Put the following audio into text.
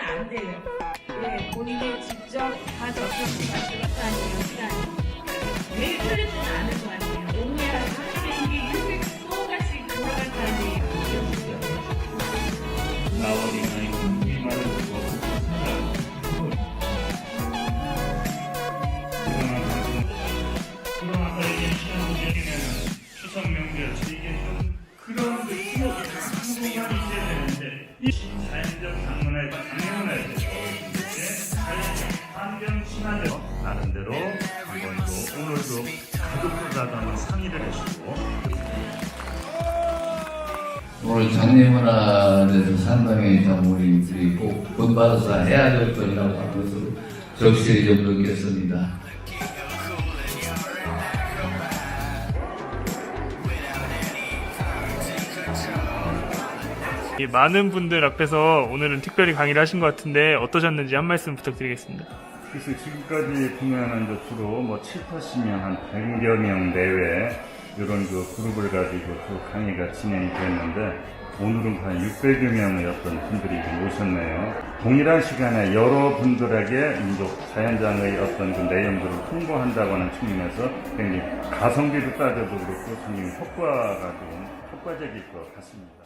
안 돼요. 예, 본인이 직접 다 접촉해가지고 시간이에요, 시간이. 매일 틀리지는 않을 것 같아요. 오늘 하는데 이게 600소까지 들어갈 거 아니에요. 얘기는 추석 명절 좀 나름대로 이번도 오늘도 가족들과도 상의를 해주고 오늘 장례문화에서 상당히 좀 우리들이 꼭 본받아서 해야 될 것이라고 것을 적실히 좀 느꼈습니다. 많은 분들 앞에서 오늘은 특별히 강의를 하신 것 같은데 어떠셨는지 한 말씀 부탁드리겠습니다. 그래서 지금까지 보면은 이제 주로 뭐 7, 80명, 한 100여 명 내외 이런 그 그룹을 가지고 또 강의가 진행이 됐는데 오늘은 한 600여 명의 어떤 분들이 좀 오셨네요. 동일한 시간에 여러 분들에게 민족 자연장의 어떤 그 내용들을 홍보한다고 하는 측면에서 굉장히 가성비도 따져도 그렇고 굉장히 효과가 좀 효과적일 것 같습니다.